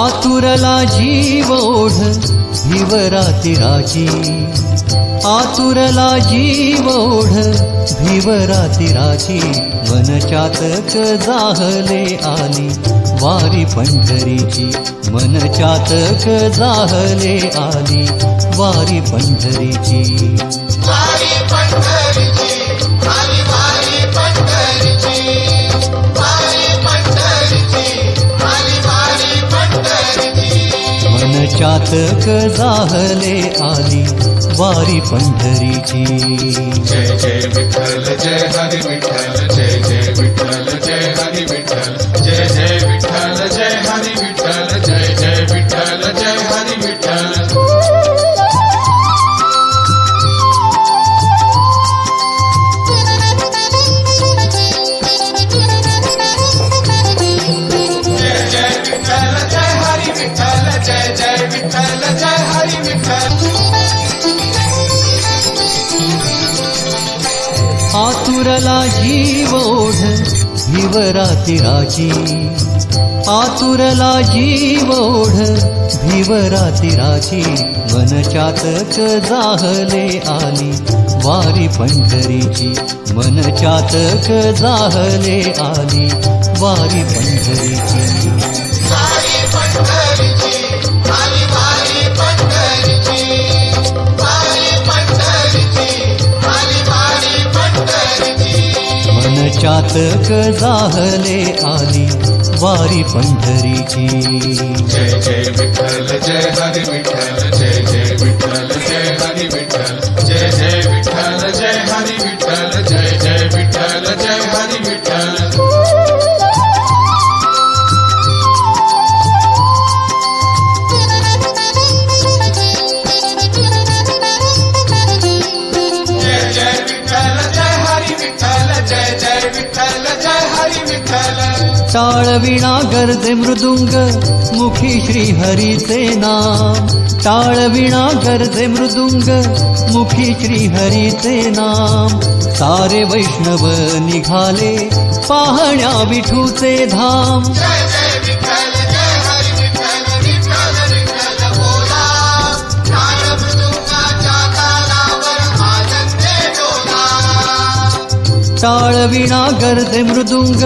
आतुरला जीव ओढ भिवराती राजी. आतुरला जीव ओढ भिवराती राजी. मनचातक जाहले आली वारी पंढरीची. मनचातक जाहले आली वारी पंढरीची. वारी पंढरी मन चातक जाहले आली वारी पंढरीची. जय जय विठ्ठल जय हरी विठ्ठल जय जय विठ्ठल आतुरला जीव ओढ भिवराती राजी. आतुरला जीव ओढ भिवराती राजी. मन चातक जाहले आली वारी पंढरीची. मन चातक जाहले आली वारी पंढरीची. पंढरीची जाहले आली वारी पंढरीची. जय जय विठ्ठल जय हरी विठ्ठल जय जय विठ्ठल जय हरी विठ्ठल जय जय विठ्ठल जय हरी विठ्ठल जय जय टाळविणा गर्दे मृदुंग मुखी श्री हरीचे नाम टाळविणा गर्दे मृदुंग मुखी श्री हरीचे नाम. सारे वैष्णव निघाले पाहण्या विठूचे धाम. टाळविणा गर्दे मृदुंग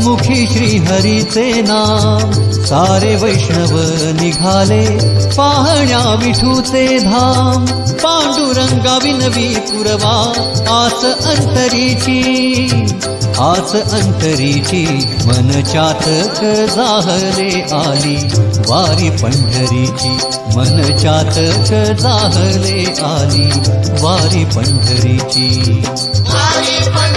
मुखी श्री हरीचे नाम. सारे वैष्णव निघाले पाहण्या विठूचे धाम. पांडुरंगा विनवी पुरवा आस अंतरीची. आस अंतरीची मन चातक जाहले आली. वारी पंढरीची मन चातक जाहले आली. वारी पंढरीची. वारी पंढरीची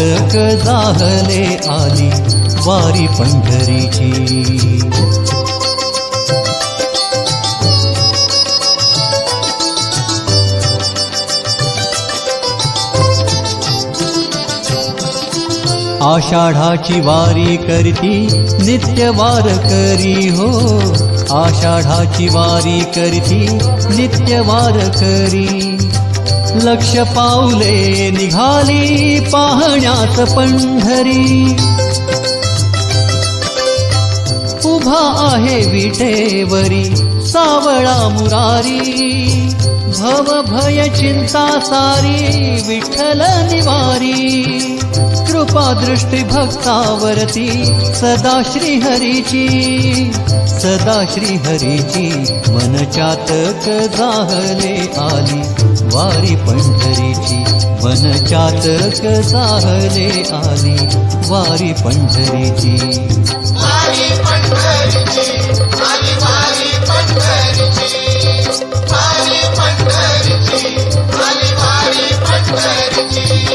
मन दाहले आली वारी पंढरीची. आषाढाची वारी करती नित्य वार करी हो. आषाढाची वारी करती नित्य वार करी. लक्ष पाऊले निघाली पाहण्यात पंढरी. उभा आहे विटेवरी सावळा मुरारी. भव भय चिंता सारी विठ्ठल निवारी. कृपा दृष्टी भक्तावरती सदा श्रीहरीची. सदा श्रीहरीची हरीची जाहले आली. वारी पंढरीची मन चातक जाहले आली. वारी पंढरीची. वारी पंढरीची वारी वारी पंढरीची. वारी पंढरीची वारी वारी पंढरीची.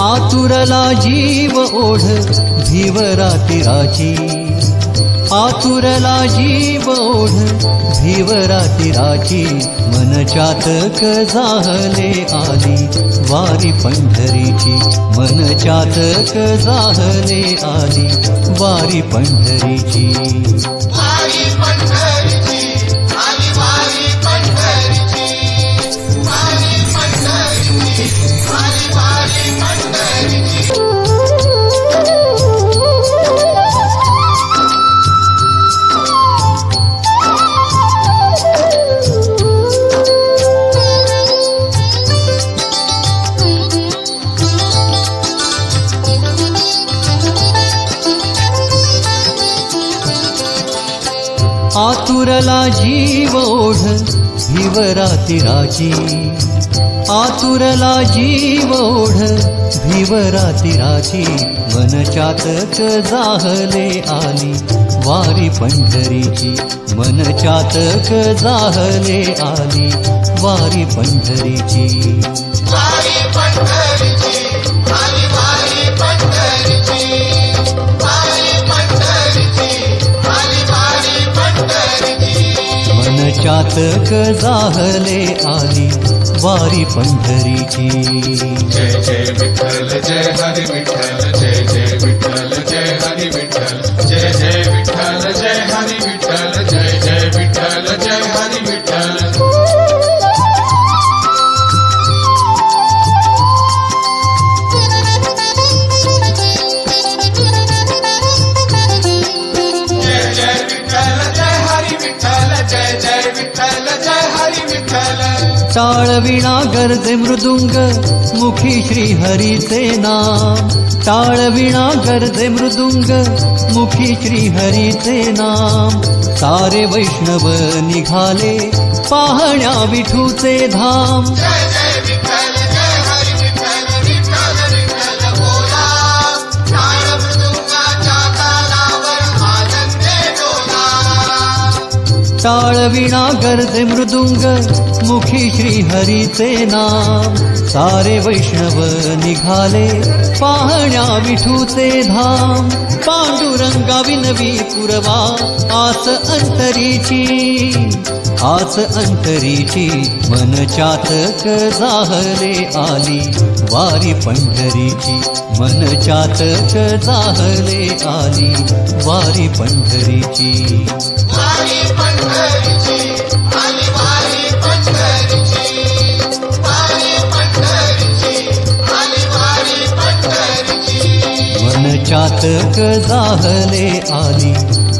आतुरला जीव ओढ भीवराती राची आतुरला जीव ओढ भीवराती राची मन चातक जाहले आली. वारी पंढरीची मन चातक जाहले आली. वारी पंढरीची आतुरला जीव ओढ भिवरा आतुरला जीव ओढ भिवरा तिराची मन चातक जाहले आली वारी पंढरीची. मन चातक जाहले आली वारी पंढरीची. शातक जाहले आली वारी पंढरीची जय जय विठ्ठल जय हरी विठ्ठल जय जय विठ्ठल जय हरी विठ्ठल जय जय विठ्ठल जय हरी विठ्ठल जय टाळविणा गर्जे मृदुंग मुखी श्री हरीचे नाम. टाळविणा गर्जे मृदुंग मुखी श्री हरीचे नाम. सारे वैष्णव निघाले पाहण्या विठूचे धाम. टाळविणा गर्जे मृदुंग मुखी श्री हरीचे नाम. सारे वैष्णव निघाले पाहण्या विठूचे धाम. पांडुरंगा विनवी पुरवा आस अंतरीची. आस अंतरीची मन चातक जाहले आली. वारी पंढरीची मन चातक जाहले आली. वारी पंढरीची. वारी पंढरीची. चातक जाहले आली.